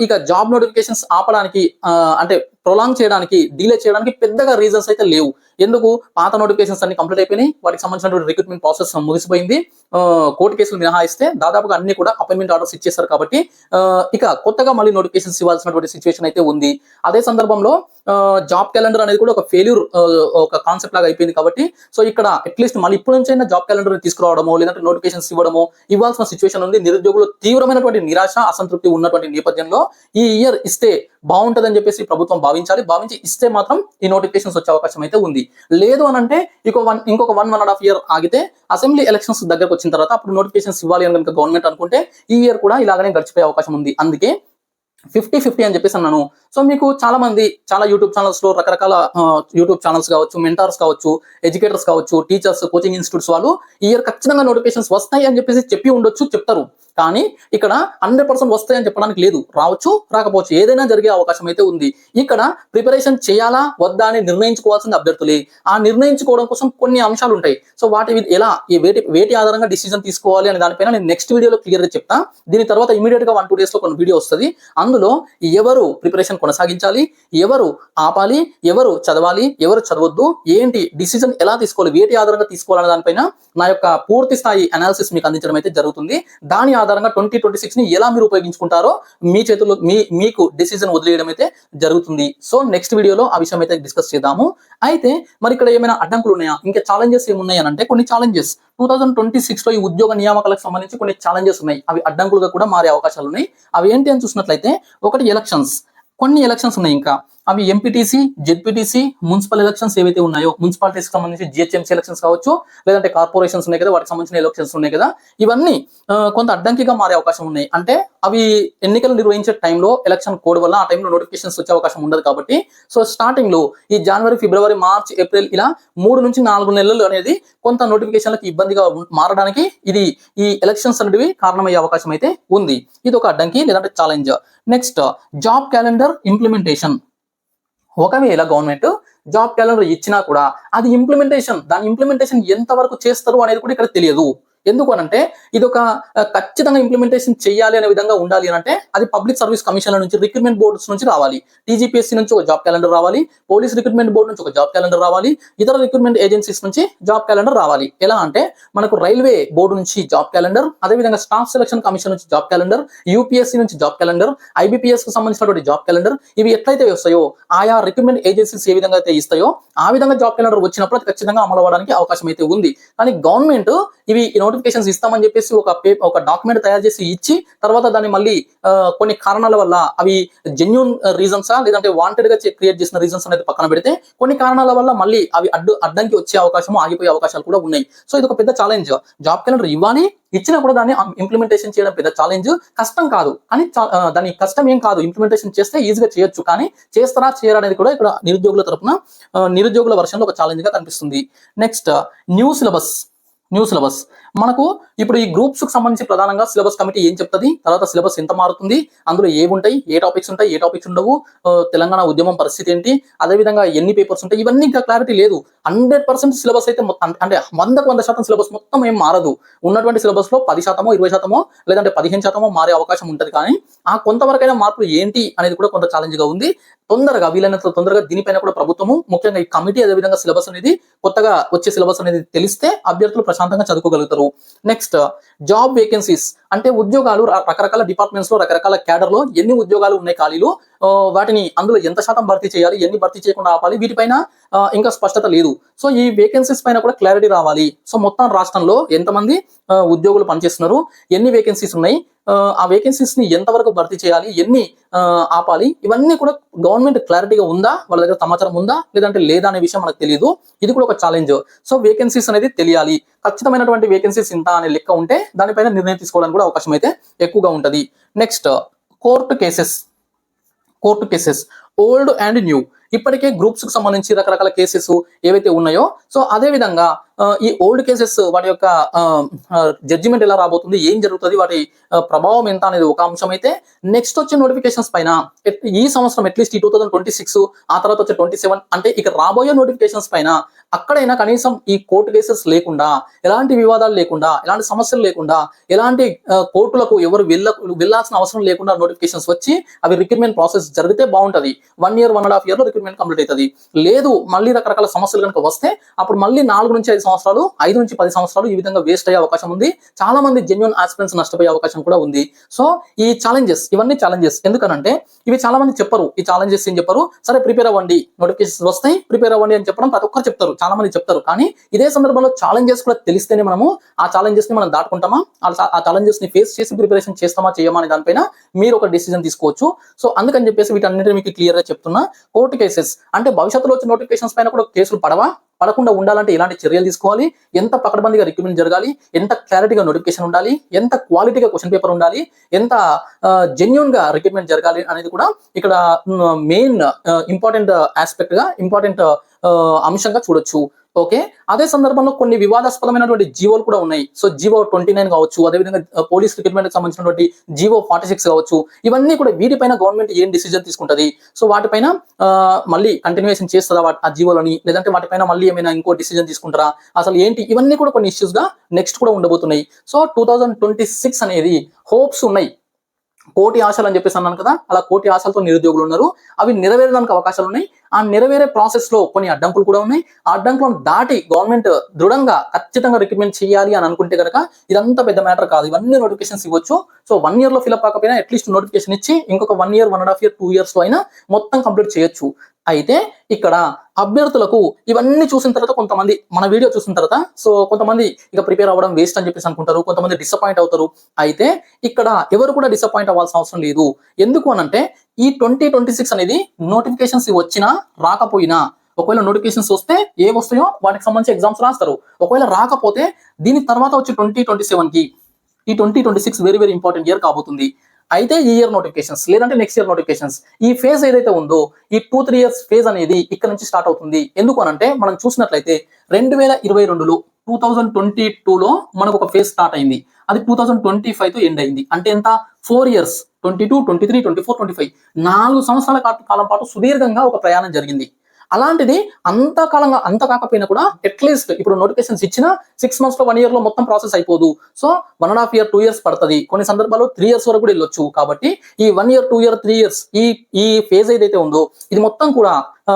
ఇక జాబ్ నోటిఫికేషన్స్ ఆపడానికి అంటే ప్రొలాంగ్ చేయడానికి డిలే చేయడానికి పెద్దగా రీజన్స్ అయితే లేవు. ఎందుకు? పాత నోటిఫికేషన్స్ అన్ని కంప్లీట్ అయిపోయినాయి. వాటికి సంబంధించినటువంటి రిక్రూట్మెంట్ ప్రాసెస్ ముగిసిపోయింది. కోర్టు కేసులు మినహాయిస్తే దాదాపుగా అన్ని కూడా అపాయింట్మెంట్ ఆర్డర్స్ ఇచ్చేస్తారు కాబట్టి ఇక కొత్తగా మళ్ళీ నోటిఫికేషన్స్ ఇవ్వాల్సినటువంటి సిచ్యువేషన్ అయితే ఉంది. అదే సందర్భంలో జాబ్ క్యాలెండర్ అనేది కూడా ఒక ఫెయిల్యూర్ ఒక కాన్సెప్ట్ లాగా అయిపోయింది కాబట్టి సో ఇక్కడ అట్లీస్ట్ మళ్ళీ ఇప్పుడు నుంచైనా జాబ్ క్యాలెండర్ తీసుకురావడమో లేదంటే నోటిఫికేషన్స్ ఇవ్వడమో ఇవ్వాల్సిన సిచ్యువేషన్ ఉంది. నిరుద్యోగులు తీవ్రమైనటువంటి నిరాశ అసంతృప్తి ఉన్నటువంటి నేపథ్యంలో ఈ ఇయర్ ఇస్తే బాగుంటుందని చెప్పేసి ప్రభుత్వం భావించాలి. భావించి ఇస్తే మాత్రం ఈ నోటిఫికేషన్స్ వచ్చే అవకాశం అయితే ఉంది. లేదు అని అంటే ఇంకో వన్ ఇంకొక one one and half year ఆగితే అసెంబ్లీ ఎలక్షన్స్ దగ్గరకు వచ్చిన తర్వాత అప్పుడు నోటిఫికేషన్స్ ఇవ్వాలి అని కనుక గవర్నమెంట్ అనుకుంటే ఈ ఇయర్ కూడా ఇలాగనే గడిచిపోయే అవకాశం ఉంది. అందుకే ఫిఫ్టీ ఫిఫ్టీ అని చెప్పేసి అన్నాను. సో మీకు చాలా మంది చాలా యూట్యూబ్ ఛానల్స్లో రకరకాల యూట్యూబ్ ఛానల్స్ కావచ్చు మెంటార్స్ కావచ్చు ఎడ్యుకేటర్స్ కావచ్చు టీచర్స్ కోచింగ్ ఇన్స్టిట్యూట్స్ వాళ్ళు ఇయర్ ఖచ్చితంగా నోటిఫికేషన్స్ వస్తాయి అని చెప్పేసి చెప్పి ఉండొచ్చు చెప్తారు. కానీ ఇక్కడ హండ్రెడ్ పర్సెంట్ వస్తాయని చెప్పడానికి లేదు. రావచ్చు రాకపోవచ్చు. ఏదైనా జరిగే అవకాశం అయితే ఉంది. ఇక్కడ ప్రిపరేషన్ చేయాలా వద్దా అని నిర్ణయించుకోవాల్సింది అభ్యర్థులే. ఆ నిర్ణయించుకోవడం కోసం కొన్ని అంశాలు ఉంటాయి. సో వాటి వి- ఎలా ఈ వేటి వేటి ఆధారంగా డిసిజన్ తీసుకోవాలి అనే దానిపైన నేను నెక్స్ట్ వీడియోలో క్లియర్గా చెప్తా. దీని తర్వాత ఇమీడియట్గా వన్ టూ డేస్లో కొన్ని వీడియో వస్తుంది. అందులో ఎవరు ప్రిపరేషన్ కొనసాగించాలి ఎవరు ఆపాలి ఎవరు చదవాలి ఎవరు చదవద్దు ఏంటి డిసిజన్ ఎలా తీసుకోవాలి వేటి ఆధారంగా తీసుకోవాలనే దానిపైన నా యొక్క పూర్తి స్థాయి అనాలిసిస్ మీకు అందించడం అయితే జరుగుతుంది. దాని ఆధారంగా ట్వంటీ ట్వంటీ సిక్స్ని ఎలా మీరు ఉపయోగించుకుంటారో మీ చేతుల్లో మీ మీకు డెసిజన్ వదిలేయడం అయితే జరుగుతుంది. సో నెక్స్ట్ వీడియోలో ఆ విషయం అయితే డిస్కస్ చేద్దాము. అయితే మరి ఇక్కడ ఏమైనా అడ్డంకులు ఉన్నాయా? ఇంకా ఛాలెంజెస్ ఏమున్నాయి అని అంటే కొన్ని ఛాలెంజెస్ టూ థౌసండ్ ట్వంటీ సిక్స్లో ఈ ఉద్యోగ నియామకాలకు సంబంధించి కొన్ని ఛాలెంజెస్ ఉన్నాయి. అవి అడ్డంకులుగా కూడా మారే అవకాశాలు ఉన్నాయి. అవి ఏంటి అని చూసినట్లయితే ఒకటి ఎలక్షన్స్ కొన్ని ఎలక్షన్స్ ఉన్నాయి ఇంకా. అవి ఎంపీటీసీ జెడ్పీటీసీ మున్సిపల్ ఎలక్షన్స్ ఏవైతే ఉన్నాయో మున్సిపాలిటీస్ సంబంధించి జిహెచ్ఎంసీ ఎలక్షన్స్ కావచ్చు లేదంటే కార్పొరేషన్స్ ఉన్నాయి కదా వాటికి సంబంధించిన ఎలక్షన్స్ ఉన్నాయి కదా ఇవన్నీ కొంత అడ్డంకిగా మారే అవకాశం ఉన్నాయి. అంటే అవి ఎన్నికలు నిర్వహించే టైంలో ఎలక్షన్ కోడ్ వల్ల ఆ టైంలో నోటిఫికేషన్స్ వచ్చే అవకాశం ఉండదు కాబట్టి సో స్టార్టింగ్లో ఈ జనవరి ఫిబ్రవరి మార్చ్ ఏప్రిల్ ఇలా మూడు నుంచి నాలుగు నెలలు అనేది కొంత నోటిఫికేషన్లకు ఇబ్బందిగా మారడానికి ఇది ఈ ఎలక్షన్స్ అనేటివి కారణమయ్యే అవకాశం అయితే ఉంది. ఇది ఒక అడ్డంకి లేదంటే challenge next job calendar implementation ఒకవేళ గవర్నమెంట్ జాబ్ క్యాలెండర్ ఇచ్చినా కూడా అది ఇంప్లిమెంటేషన్ దాని ఇంప్లిమెంటేషన్ ఎంత వరకు చేస్తారు అనేది కూడా ఇక్కడ తెలియదు. ఎందుకు అనంటే ఇది ఒక ఖచ్చితంగా ఇంప్లిమెంటేషన్ చేయాలి అనే విధంగా ఉండాలి అని అంటే అది పబ్లిక్ సర్వీస్ కమిషన్ల నుంచి రిక్రూట్మెంట్ బోర్డ్స్ నుంచి రావాలి. టీజీపీఎస్సీ నుంచి ఒక జాబ్ క్యాలెండర్ రావాలి. పోలీస్ రిక్రూట్మెంట్ బోర్డు నుంచి ఒక జాబ్ క్యాలెండర్ రావాలి. ఇతర రిక్రూట్మెంట్ ఏజెన్సీస్ నుంచి జాబ్ క్యాలెండర్ రావాలి. ఎలా అంటే మనకు రైల్వే బోర్డు నుంచి జాబ్ క్యాలెండర్ అదేవిధంగా స్టాఫ్ సెలక్షన్ కమిషన్ నుంచి జాబ్ క్యాలెండర్ యూపీఎస్సీ నుంచి జాబ్ క్యాలెండర్ ఐబీపీఎస్కు సంబంధించినటువంటి జాబ్ క్యాలెండర్ ఇవి ఎట్లయితే వస్తాయో ఆయా రిక్రూట్మెంట్ ఏజెన్సీస్ ఏ విధంగా అయితే ఇస్తాయో ఆ విధంగా జాబ్ క్యాలెండర్ వచ్చినప్పుడు అది ఖచ్చితంగా అమలు అవ్వడానికి అవకాశం అయితే ఉంది. కానీ గవర్నమెంట్ ఇవి నోటిఫికేషన్స్ ఇస్తామని చెప్పేసి ఒక ఒక డాక్యుమెంట్ తయారు చేసి ఇచ్చి తర్వాత దాన్ని మళ్ళీ కొన్ని కారణాల వల్ల అవి జెన్యున్ రీజన్సా లేదంటే వాంటెడ్గా క్రియేట్ చేసిన రీజన్స్ అనేది పక్కన పెడితే కొన్ని కారణాల వల్ల మళ్ళీ అవి అడ్డు అడ్డంకి వచ్చే అవకాశము ఆగిపోయే అవకాశాలు కూడా ఉన్నాయి. సో ఇది ఒక పెద్ద ఛాలెంజ్ జాబ్ క్యాలెండర్ ఇవ్వాలి ఇచ్చినా కూడా దాన్ని ఇంప్లిమెంటేషన్ చేయడం పెద్ద ఛాలెంజ్ కష్టం కాదు. కానీ దాని కష్టం ఏం కాదు. ఇంప్లిమెంటేషన్ చేస్తే ఈజీగా చేయొచ్చు. కానీ చేస్తారా చేయరా అనేది కూడా ఇక్కడ నిరుద్యోగుల తరపున నిరుద్యోగుల వర్షంలో ఒక ఛాలెంజ్గా కనిపిస్తుంది. Next new syllabus new syllabus. మనకు ఇప్పుడు ఈ గ్రూప్స్కి సంబంధించి ప్రధానంగా సిలబస్ కమిటీ ఏం చెప్తుంది? తర్వాత సిలబస్ ఎంత మారుతుంది? అందులో ఏముంటాయి ఏ టాపిక్స్ ఉంటాయి? ఏ టాపిక్స్ ఉండవు? తెలంగాణ ఉద్యమం పరిస్థితి ఏంటి? అదే విధంగా ఎన్ని పేపర్స్ ఉంటాయి? ఇవన్నీ ఇంకా క్లారిటీ లేదు. హండ్రెడ్ పర్సెంట్ సిలబస్ అయితే మొత్తం అంటే వందకు వంద శాతం సిలబస్ మొత్తం ఏం మారదు. ఉన్నటువంటి సిలబస్లో పది శాతమో ఇరవై శాతమో లేదంటే పదిహేను శాతమో మారే అవకాశం ఉంటుంది. కానీ ఆ కొంతవరకైనా మార్పులు ఏంటి అనేది కూడా కొంత ఛాలెంజ్గా ఉంది. తొందరగా వీలైనంత తొందరగా దీనిపైన కూడా ప్రభుత్వము ముఖ్యంగా ఈ కమిటీ అదే విధంగా సిలబస్ అనేది కొత్తగా వచ్చే సిలబస్ అనేది తెలిస్తే అభ్యర్థులు ప్రశాంతంగా చదువుకోగలుగుతారు. నెక్స్ట్ జాబ్ వేకెన్సీస్ అంటే ఉద్యోగాలు రకరకాల డిపార్ట్మెంట్స్లో రకరకాల క్యాడర్లో ఎన్ని ఉద్యోగాలు ఉన్నాయి ఖాళీలు? వాటిని అందులో ఎంత శాతం భర్తీ చేయాలి? ఎన్ని భర్తీ చేయకుండా ఆపాలి? వీటిపైన ఇంకా స్పష్టత లేదు. సో ఈ వేకెన్సీస్ పైన కూడా క్లారిటీ రావాలి. సో మొత్తం రాష్ట్రంలో ఎంతమంది ఉద్యోగులు పనిచేస్తున్నారు? ఎన్ని వేకెన్సీస్ ఉన్నాయి? ఆ, వేకెన్సీస్ని ఎంతవరకు భర్తీ చేయాలి? ఎన్ని ఆపాలి? ఇవన్నీ కూడా గవర్నమెంట్ క్లారిటీగా ఉందా? వాళ్ళ దగ్గర సమాచారం ఉందా? లేదంటే లేదా అనే విషయం మనకు తెలియదు ఇది కూడా ఒక ఛాలెంజ్ సో వేకెన్సీస్ అనేది తెలియాలి. ఖచ్చితమైనటువంటి వేకెన్సీస్ ఇంత అనే లెక్క ఉంటే దానిపైన నిర్ణయం తీసుకోవడానికి కూడా అవకాశం అయితే ఎక్కువగా ఉంటది. Next court cases court cases old and new ఇప్పటికే గ్రూప్స్కు సంబంధించి రకరకాల కేసెస్ ఏవైతే ఉన్నాయో సో అదే విధంగా ఈ ఓల్డ్ కేసెస్ వాటి యొక్క జడ్జిమెంట్ ఎలా రాబోతుంది ఏం జరుగుతుంది వాటి ప్రభావం ఎంత అనేది ఒక అంశం అయితే నెక్స్ట్ వచ్చే నోటిఫికేషన్స్ పైన ఈ సంవత్సరం అట్లీస్ట్ ఈ టూ థౌసండ్ ట్వంటీ సిక్స్ ఆ తర్వాత వచ్చే ట్వంటీ సెవెన్ అంటే ఇక రాబోయే నోటిఫికేషన్స్ పైన అక్కడైనా కనీసం ఈ కోర్టు కేసెస్ లేకుండా ఎలాంటి వివాదాలు లేకుండా ఎలాంటి సమస్యలు లేకుండా ఎలాంటి కోర్టులకు ఎవరు వెళ్ళ వెళ్ళాల్సిన అవసరం లేకుండా నోటిఫికేషన్స్ వచ్చి అవి రిక్రూట్మెంట్ ప్రాసెస్ జరిగితే బాగుంటది. One year one and half ఇయర్లో రిక్రూట్మెంట్ కంప్లీట్ అవుతుంది లేదు మళ్ళీ రకరకాల సమస్యలు కనుక వస్తే అప్పుడు మళ్ళీ నాలుగు నుంచి ఐదు సంవత్సరాలు ఐదు నుంచి పది సంవత్సరాలు ఈ విధంగా వేస్ట్ అయ్యే అవకాశం ఉంది. చాలా మంది జెన్యున్ ఆస్పిరెంట్స్ నష్టపోయే అవకాశం కూడా ఉంది. సో ఈ ఛాలెంజెస్ ఇవన్నీ ఛాలెంజెస్ ఎందుకనంటే ఇవి చాలా మంది చెప్పరు. ఈ ఛాలెంజెస్ ఏం చెప్పరు? సరే ప్రిపేర్ అవ్వండి. నోటిఫికేషన్స్ వస్తాయి ప్రిపేర్ అవ్వండి అని చెప్పడం ప్రతి ఒక్కరు చెప్తారు. చాలా మంది చెప్తారు. కానీ ఇదే సందర్భంలో ఛాలెంజెస్ కూడా తెలిస్తేనే మనము ఆ ఛాలెంజెస్ని మనం దాటుకుంటామా? ఆ- ఛాలెంజెస్ని ఫేస్ చేసి ప్రిపరేషన్ చేస్తామా చేయమా అనే దానిపైన మీరు ఒక డిసిజన్ తీసుకోవచ్చు. సో అందుకని చెప్పేసి వీటన్నిటిని మీకు క్లియర్గా చెప్తున్నా. కోర్టు కేసెస్ అంటే భవిష్యత్తులో వచ్చే నోటిఫికేషన్స్ పైన కూడా కేసులు పడవా? పడకుండా ఉండాలంటే ఎలాంటి చర్యలు తీసుకోవాలి? ఎంత పకడ్బందీగా రిక్రూట్మెంట్ జరగాలి? ఎంత క్లారిటీగా నోటిఫికేషన్ ఉండాలి? ఎంత క్వాలిటీగా క్వశ్చన్ పేపర్ ఉండాలి? ఎంత జెన్యున్గా రిక్రూట్మెంట్ జరగాలి అనేది కూడా ఇక్కడ మెయిన్ ఇంపార్టెంట్ ఆస్పెక్ట్గా ఇంపార్టెంట్ అంశంగా చూడొచ్చు. ఓకే? అదే సందర్భంలో కొన్ని వివాదాస్పదమైనటువంటి జీవోలు కూడా ఉన్నాయి. సో జీవో ట్వంటీ నైన్ కావచ్చు అదేవిధంగా పోలీస్ రిక్రూట్మెంట్కి సంబంధించినటువంటి జీవో ఫార్టీ సిక్స్ కావచ్చు ఇవన్నీ కూడా వీటిపైన గవర్నమెంట్ ఏం డిసిజన్ తీసుకుంటది? సో వాటిపైన మళ్ళీ కంటిన్యూషన్ చేస్తారా వాటి- ఆ జీవోలని? లేదంటే వాటిపైన మళ్ళీ ఏమైనా ఇంకో డిసిజన్ తీసుకుంటారా? అసలు ఏంటి? ఇవన్నీ కూడా కొన్ని ఇష్యూస్గా నెక్స్ట్ కూడా ఉండబోతున్నాయి. సో టూ ట్వంటీ సిక్స్ అనేది హోప్స్ ఉన్నాయి. కోటి ఆశలు అని చెప్పేసి అన్నాను కదా అలా కోటి ఆశలతో నిరుద్యోగులు ఉన్నారు. అవి నెరవేరడానికి అవకాశాలు ఉన్నాయి. ఆ నెరవేరే ప్రాసెస్లో కొన్ని అడ్డంకులు కూడా ఉన్నాయి. ఆ అడ్డంకులను దాటి గవర్నమెంట్ దృఢంగా ఖచ్చితంగా రిక్రూట్మెంట్ చేయాలి అని అనుకుంటే కనుక ఇదంతా పెద్ద మ్యాటర్ కాదు. ఇవన్నీ నోటిఫికేషన్స్ ఇవ్వచ్చు. సో వన్ ఇయర్లో ఫిల్అప్ కాకపోయినా అట్లీస్ట్ నోటిఫికేషన్ ఇచ్చి ఇంకొక one year one and half year two ఇయర్స్లో అయినా మొత్తం కంప్లీట్ చేయొచ్చు. అయితే ఇక్కడ అభ్యర్థులకు ఇవన్నీ చూసిన తర్వాత కొంతమంది మన వీడియో చూసిన తర్వాత సో కొంతమంది ఇక ప్రిపేర్ అవ్వడం వేస్ట్ అని చెప్పేసి అనుకుంటారు కొంతమంది డిసప్పాయింట్ అవుతారు. అయితే ఇక్కడ ఎవరు కూడా డిసప్పాయింట్ అవ్వాల్సిన అవసరం లేదు. ఎందుకు అనంటే ఈ ట్వంటీ ట్వంటీ సిక్స్ అనేది నోటిఫికేషన్స్ వచ్చినా రాకపోయినా ఒకవేళ నోటిఫికేషన్స్ వస్తే ఏ వస్తాయో వాటికి సంబంధించి ఎగ్జామ్స్ రాస్తారు. ఒకవేళ రాకపోతే దీని తర్వాత వచ్చి ట్వంటీ ట్వంటీ సెవెన్కి ఈ twenty twenty six very very important year కాబోతుంది. అయితే ఈ ఇయర్ నోటిఫికేషన్స్ లేదంటే నెక్స్ట్ ఇయర్ నోటిఫికేషన్స్ ఈ ఫేజ్ ఏదైతే ఉందో ఈ టూ త్రీ ఇయర్స్ ఫేజ్ అనేది ఇక్కడ నుంచి స్టార్ట్ అవుతుంది. ఎందుకు అనంటే మనం చూసినట్లయితే రెండు వేల ఇరవై రెండులో టూ థౌజండ్ ట్వంటీ టూలో మనకు ఒక ఫేజ్ స్టార్ట్ అయింది. అది టూ థౌజండ్ ట్వంటీ ఫైవ్తో ఎండ్ అయింది. అంటే ఎంత? Four years twenty two twenty three twenty four twenty five నాలుగు సంవత్సరాల కాలం పాటు సుదీర్ఘంగా ఒక ప్రయాణం జరిగింది. అలాంటిది అంతకాలంగా అంత కాకపోయినా కూడా అట్లీస్ట్ ఇప్పుడు నోటిఫికేషన్స్ ఇచ్చిన సిక్స్ మంత్స్లో వన్ ఇయర్లో మొత్తం ప్రాసెస్ అయిపోదు. So one and half year two years పడుతుంది. కొన్ని సందర్భాల్లో త్రీ ఇయర్స్ వరకు కూడా వెళ్ళొచ్చు. కాబట్టి ఈ one year two year three years ఈ ఈ ఫేజ్ ఏదైతే ఉందో ఇది మొత్తం కూడా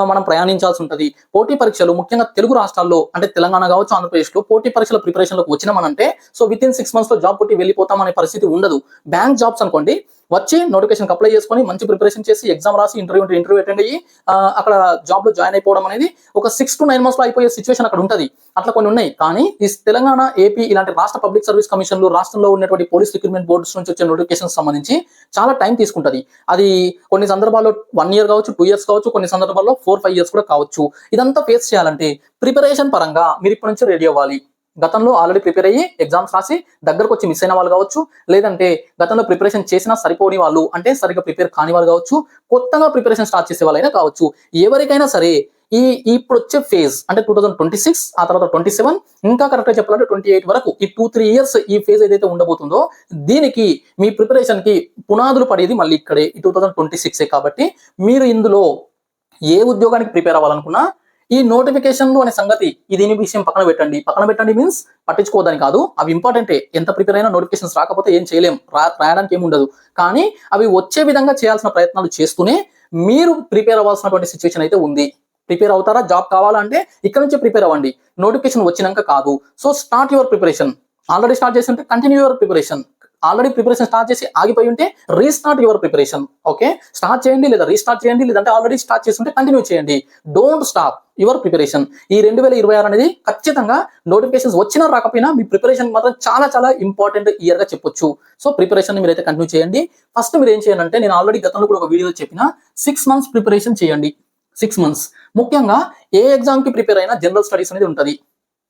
మనం ప్రయాణించాల్సి ఉంటుంది. పోటీ పరీక్షలు ముఖ్యంగా తెలుగు రాష్ట్రాల్లో అంటే తెలంగాణ కావచ్చు ఆంధ్రప్రదేశ్లో పోటీ పరీక్షల ప్రిపరేషన్లోకి వచ్చినామనంటే సో విత్ ఇన్ సిక్స్ మంత్స్లో జాబ్ కొట్టి వెళ్ళిపోతాం అనే పరిస్థితి ఉండదు. బ్యాంక్ జాబ్స్ అనుకోండి వచ్చి నోటిఫికేషన్ అప్లై చేసుకొని మంచి ప్రిపరేషన్ చేసి ఎగ్జామ్ రాసి ఇంటర్వ్యూ ఇంటర్వ్యూ అటెండ్ అయ్యి అక్కడ జాబ్లో జాయిన్ అయిపోవడం అనేది ఒక సిక్స్ టు నైన్ మంత్స్లో అయిపోయే సిచ్యువేషన్ అక్కడ ఉంటుంది. అట్లా కొన్ని ఉన్నాయి. కానీ ఈ తెలంగాణ ఏపీ ఇలాంటి రాష్ట్ర పబ్లిక్ సర్వీస్ కమిషన్లు రాష్ట్రంలో ఉన్నటువంటి పోలీస్ రిక్రూట్మెంట్ బోర్డ్స్ నుంచి వచ్చే నోటిఫికేషన్ సంబంధించి చాలా టైం తీసుకుంటుంది. అది కొన్ని సందర్భాల్లో వన్ ఇయర్ కావచ్చు టూ ఇయర్స్ కావచ్చు కొన్ని సందర్భాల్లో ఫోర్ ఫైవ్ ఇయర్స్ కూడా కావచ్చు. ఇదంతా ఫేస్ చేయాలంటే ప్రిపరేషన్ పరంగా మీరు ఇప్పటి నుంచి రెడీ అవ్వాలి. గతంలో ఆల్రెడీ ప్రిపేర్ అయ్యి ఎగ్జామ్స్ రాసి దగ్గరకు వచ్చి మిస్ అయిన వాళ్ళు కావచ్చు లేదంటే గతంలో ప్రిపరేషన్ చేసినా సరిపోని వాళ్ళు అంటే సరిగ్గా ప్రిపేర్ కాని వాళ్ళు కావచ్చు కొత్తగా ప్రిపరేషన్ స్టార్ట్ చేసే వాళ్ళైనా కావచ్చు. ఎవరికైనా సరే ఈ ఇప్పుడు వచ్చే ఫేజ్ అంటే టూ థౌసండ్ ట్వంటీ సిక్స్ ఆ తర్వాత ట్వంటీ సెవెన్ ఇంకా కరెక్ట్గా చెప్పాలంటే ట్వంటీ ఎయిట్ వరకు ఈ టూ త్రీ ఇయర్స్ ఈ ఫేజ్ ఏదైతే ఉండబోతుందో దీనికి మీ ప్రిపరేషన్కి పునాదులు పడేది మళ్ళీ ఇక్కడే ఈ టూ థౌసండ్ ట్వంటీ సిక్సే కాబట్టి మీరు ఇందులో ఏ ఉద్యోగానికి ప్రిపేర్ అవ్వాలనుకున్నా ఈ నోటిఫికేషన్లు అనే సంగతి ఇది విషయం పక్కన పెట్టండి. పక్కన పెట్టండి మీన్స్ పట్టించుకోవద్దని కాదు. అవి ఇంపార్టెంటే ఎంత ప్రిపేర్ అయినా నోటిఫికేషన్స్ రాకపోతే ఏం చేయలేం. రా- రాయడానికి ఏమి ఉండదు. కానీ అవి వచ్చే విధంగా చేయాల్సిన ప్రయత్నాలు చేస్తూనే మీరు ప్రిపేర్ అవ్వాల్సినటువంటి సిచ్యువేషన్ అయితే ఉంది. ప్రిపేర్ అవుతారా? జాబ్ కావాలంటే ఇక్కడ నుంచి ప్రిపేర్ అవ్వండి. నోటిఫికేషన్ వచ్చినాక కాదు. So start your preparation. Already start చేసి ఉంటే continue your preparation. Already preparation start చేసి ఆగిపోయి ఉంటే restart your preparation. Okay? Start చేయండి లేదా రీస్టార్ట్ చేయండి లేదంటే ఆల్రెడీ స్టార్ట్ చేస్తుంటే కంటిన్యూ చేయండి. Don't stop your preparation. ఈ రెండు వేల ఇరవై ఆరు అనేది ఖచ్చితంగా నోటిఫికేషన్స్ వచ్చినా రాకపోయినా మీ ప్రిపరేషన్ మాత్రం చాలా చాలా ఇంపార్టెంట్ ఇయర్గా చెప్పొచ్చు. సో ప్రిపరేషన్ మీరైతే కంటిన్యూ చేయండి. ఫస్ట్ మీరు ఏం చేయాలంటే నేను ఆల్రెడీ గతంలో కూడా ఒక వీడియో చెప్పిన సిక్స్ మంత్స్ ప్రిపరేషన్ చేయండి. సిక్స్ మంత్స్ ముఖ్యంగా ఏ ఎగ్జామ్కి ప్రిపేర్ అయినా జనరల్ స్టడీస్ అనేది ఉంటుంది.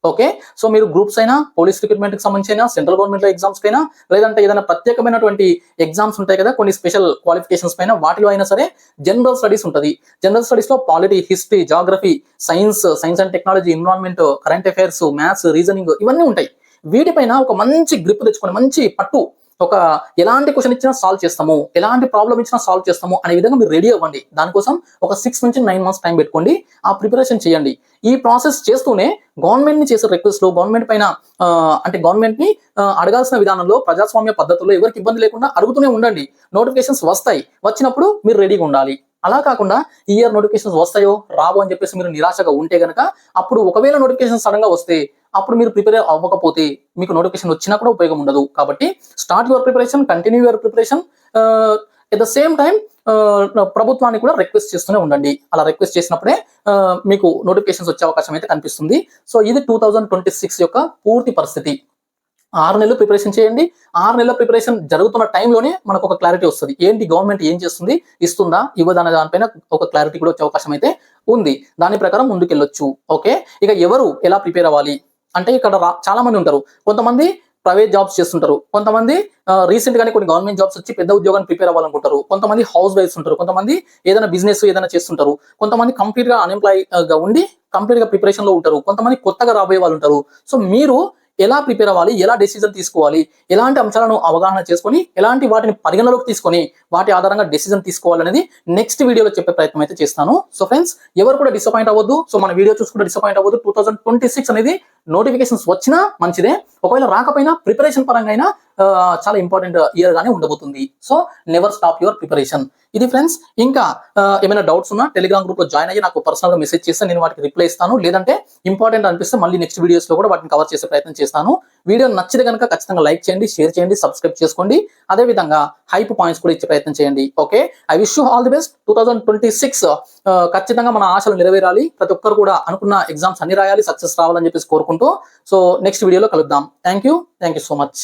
ఓకే? సో మీరు గ్రూప్స్ అయినా పోలీస్ రిక్రూట్మెంట్కి సంబంధించి అయినా సెంట్రల్ గవర్నమెంట్ ఎగ్జామ్స్ అయినా లేదంటే ఏదైనా ప్రత్యేకమైనటువంటి ఎగ్జామ్స్ ఉంటాయి కదా కొన్ని స్పెషల్ క్వాలిఫికేషన్స్ పైన వాటిలో అయినా సరే జనరల్ స్టడీస్ ఉంటుంది. జనరల్ స్టడీస్లో polity history geography science science and technology environment current affairs maths reasoning ఇవన్నీ ఉంటాయి. వీటిపైన ఒక మంచి గ్రిప్ తెచ్చుకొని మంచి పట్టు ఒక ఎలాంటి క్వశ్చన్ ఇచ్చినా సాల్వ్ చేస్తాము ఎలాంటి ప్రాబ్లం ఇచ్చినా సాల్వ్ చేస్తాము అనే విధంగా మీరు రెడీ అవ్వండి. దానికోసం ఒక సిక్స్ నుంచి నైన్ మంత్స్ టైం పెట్టుకోండి. ఆ ప్రిపరేషన్ చేయండి. ఈ ప్రాసెస్ చేస్తూనే గవర్నమెంట్ని చేసే రిక్వెస్ట్లు గవర్నమెంట్ పైన అంటే గవర్నమెంట్ని అడగాల్సిన విధానంలో ప్రజాస్వామ్య పద్ధతుల్లో ఎవరికి ఇబ్బంది లేకుండా అడుగుతూనే ఉండండి. నోటిఫికేషన్స్ వస్తాయి. వచ్చినప్పుడు మీరు రెడీగా ఉండాలి. అలా కాకుండా ఈ ఇయర్ నోటిఫికేషన్స్ వస్తాయో రావో అని చెప్పేసి మీరు నిరాశగా ఉంటే గనక అప్పుడు ఒకవేళ నోటిఫికేషన్ సడన్గా వస్తే అప్పుడు మీరు ప్రిపేర్ అవ్వకపోతే మీకు నోటిఫికేషన్ వచ్చినా కూడా ఉపయోగం ఉండదు. కాబట్టి start your preparation continue your preparation at the same time ప్రభుత్వాన్ని కూడా రిక్వెస్ట్ చేస్తూనే ఉండండి. అలా రిక్వెస్ట్ చేసినప్పుడే uh, మీకు నోటిఫికేషన్స్ వచ్చే అవకాశం అయితే కనిపిస్తుంది. సో ఇది టూ థౌజండ్ ట్వంటీ సిక్స్ యొక్క పూర్తి పరిస్థితి. ఆరు నెలలు ప్రిపరేషన్ చేయండి. ఆరు నెలల ప్రిపరేషన్ జరుగుతున్న టైంలోనే మనకు ఒక క్లారిటీ వస్తుంది. ఏంటి గవర్నమెంట్ ఏం చేస్తుంది? ఇస్తుందా? ఇవ్వదనే దానిపైన ఒక క్లారిటీ కూడా వచ్చే అవకాశం అయితే ఉంది. దాని ప్రకారం ముందుకెళ్ళొచ్చు. ఓకే ఇక ఎవరు ఎలా ప్రిపేర్ అవ్వాలి? అంటే ఇక్కడ రా- చాలా మంది ఉంటారు. కొంతమంది ప్రైవేట్ జాబ్స్ చేస్తుంటారు. కొంతమంది రీసెంట్ గానే కొన్ని గవర్నమెంట్ జాబ్స్ వచ్చి పెద్ద ఉద్యోగాన్ని ప్రిపేర్ అవ్వాలనుకుంటారు. కొంతమంది హౌస్ వైఫ్స్ ఉంటారు. కొంతమంది ఏదైనా బిజినెస్ ఏదైనా చేస్తుంటారు. కొంతమంది కంప్లీట్గా అన్ఎంప్లాయ్గా ఉండి కంప్లీట్గా ప్రిపరేషన్లో ఉంటారు. కొంతమంది కొత్తగా రాబోయే వాళ్ళు ఉంటారు. సో మీరు ఎలా ప్రిపేర్ అవ్వాలి ఎలా డెసిజన్ తీసుకోవాలి ఎలాంటి అంశాలను అవగాహన చేసుకొని ఎలాంటి వాటిని పరిగణలోకి తీసుకొని వాటి ఆధారంగా డెసిజన్ తీసుకోవాలనేది నెక్స్ట్ వీడియోలో చెప్పే ప్రయత్నం అయితే చేస్తాను. సో ఫ్రెండ్స్ ఎవరు కూడా డిసప్పాయింట్ అవ్వద్దు. సో మన వీడియో చూసుకుంటే డిసప్పాయింట్ అవ్వద్దు. టూ థౌసండ్ ట్వంటీ సిక్స్ అనేది నోటిఫికేషన్స్ వచ్చినా మంచిదే. ఒకవేళ రాకపోయినా ప్రిపరేషన్ పరంగా అయినా చాలా ఇంపార్టెంట్ ఇయర్ గానే ఉండబోతుంది. So never stop your preparation ఇది ఫ్రెండ్స్ ఇంకా ఏమైనా డౌట్స్ ఉన్నా టెలిగ్రామ్ గ్రూప్లో జాయిన్ అయ్యి నాకు పర్సనల్గా మెసేజ్ చేస్తే నేను వాటికి రిప్లై ఇస్తాను. లేదంటే ఇంపార్టెంట్ అనిపిస్తే మళ్ళీ నెక్స్ట్ వీడియోస్లో కూడా వాటిని కవర్ చేసే ప్రయత్నం చేస్తాను. వీడియో నచ్చితే కనుక ఖచ్చితంగా లైక్ చేయండి షేర్ చేయండి సబ్స్క్రైబ్ చేసుకోండి. అదే విధంగా హైప్ పాయింట్స్ కూడా ఇచ్చే ప్రయత్నం చేయండి. Okay I wish you all the best two thousand twenty six ఖచ్చితంగా మన ఆశలు నెరవేరాలి. ప్రతి ఒక్కరు కూడా అనుకున్న ఎగ్జామ్స్ అన్ని రాయాలి సక్సెస్ రావాలని చెప్పేసి కోరుకుంటూ. సో నెక్స్ట్ వీడియోలో కలుద్దాం. Thank you thank you so much